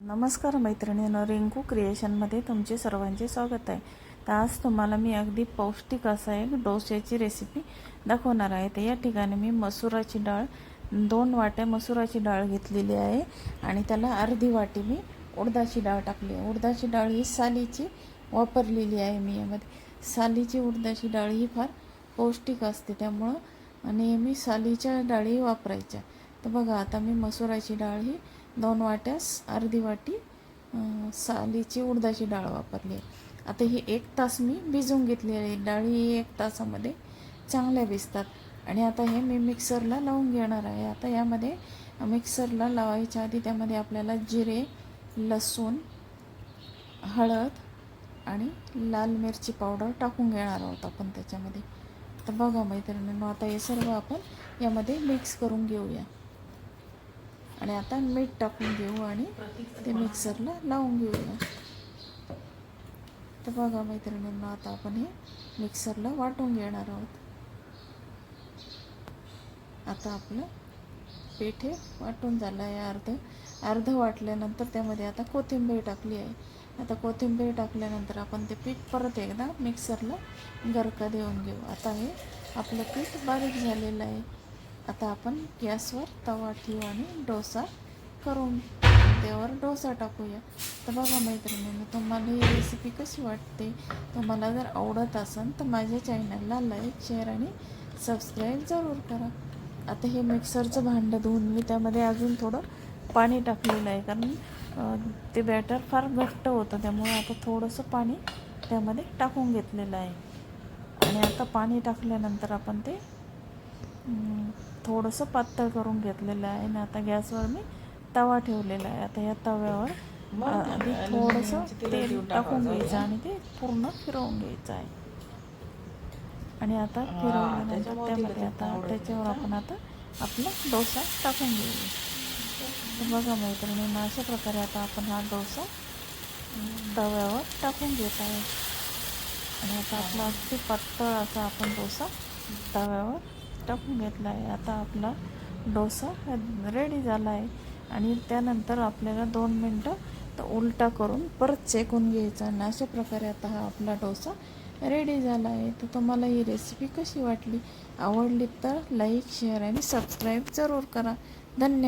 नमस्कार मैत्रिणींनो रिंकू क्रिएशनमध्ये तुमचे सर्वांचे स्वागत आहे. तर आज तुम्हाला मी अगदी पौष्टिक असा एक डोश्याची रेसिपी दाखवणार आहे. तर या ठिकाणी मी मसुराची डाळ दोन वाट्या मसुराची डाळ घेतलेली आहे आणि त्याला अर्धी वाटी मी उडदाची डाळ टाकली आहे. उडदाची डाळ ही सालीची वापरलेली आहे मी यामध्ये. सालीची उडदाची डाळ ही फार पौष्टिक असते त्यामुळं नेहमी सालीच्या डाळी वापरायच्या. तर बघा आता मी मसुराची डाळ ही दोन वाट्यास अर्धी वाटी सालीची उडदाची डाळ वापरली. आहे आता ही एक तास मी भिजवून घेतली आहे. डाळी एक तासामध्ये चांगल्या भिजतात. आणि आता हे मी मिक्सरला लावून घेणार आहे. आता यामध्ये मिक्सरला लावायच्या आधी त्यामध्ये आपल्याला जिरे लसूण हळद आणि लाल मिरची पावडर टाकून घेणार आहोत आपण त्याच्यामध्ये. तर बघा मैत्रिणींनो आता हे सर्व आपण यामध्ये मिक्स करून घेऊया. आणि आता मीठ टाकून घेऊ आणि ते मिक्सरला लावून घेऊया. तर बघा मैत्रिणींना आता आपण हे मिक्सरला वाटून घेणार आहोत. आता आपलं पीठ हे वाटून झालं आहे अर्ध अर्ध वाटल्यानंतर त्यामध्ये आता कोथिंबीर टाकली आहे. आता कोथिंबीर टाकल्यानंतर आपण ते पीठ परत एकदा मिक्सरला गरका देऊन घेऊ. आता हे आपलं पीठ बारीक झालेलं आहे. आता आपण गॅसवर तवा ठेवू आणि डोसा करून त्यावर डोसा टाकूया. तर बघा मैत्रिणींनो तुम्हाला ही रेसिपी कशी वाटते? तुम्हाला जर आवडत असेल तर माझ्या चॅनलला लाईक शेअर आणि सबस्क्राईब जरूर करा. आता हे मिक्सरचं भांडं धुवून मी त्यामध्ये अजून थोडं पाणी टाकलेलं आहे कारण ते बॅटर फार घट्ट होतं त्यामुळे आता थोडंसं पाणी त्यामध्ये टाकून घेतलेलं आहे. आणि आता पाणी टाकल्यानंतर आपण ते थोडंसं पातळ करून घेतलेलं आहे. आणि आता गॅसवर मी तवा ठेवलेला आहे. आता या तव्यावर आधी थोडंसं तेल टाकून घ्यायचं आणि ते पूर्ण फिरवून घ्यायचं आहे. आणि आता फिरवल्यानंतर त्यामध्ये आता त्याच्यावर आपण आता आपला डोसा टाकून घेऊया बघा मैत्रिणींना अशा प्रकारे आता आपण हा डोसा तव्यावर टाकून घेत आहे. आणि आता आपला अगदी पातळ असा आपण डोसा तव्यावर टाकून घेतला आहे. आता आपला डोसा रेडी झाला आहे आणि त्यानंतर आपल्याला दोन मिनटं तर उलटा करून परत शेकून घ्यायचा आणि अशा प्रकारे आता हा आपला डोसा रेडी झाला आहे. तर तुम्हाला ही रेसिपी कशी वाटली? आवडली तर लाईक शेअर आणि सबस्क्राईब जरूर करा. धन्यवाद.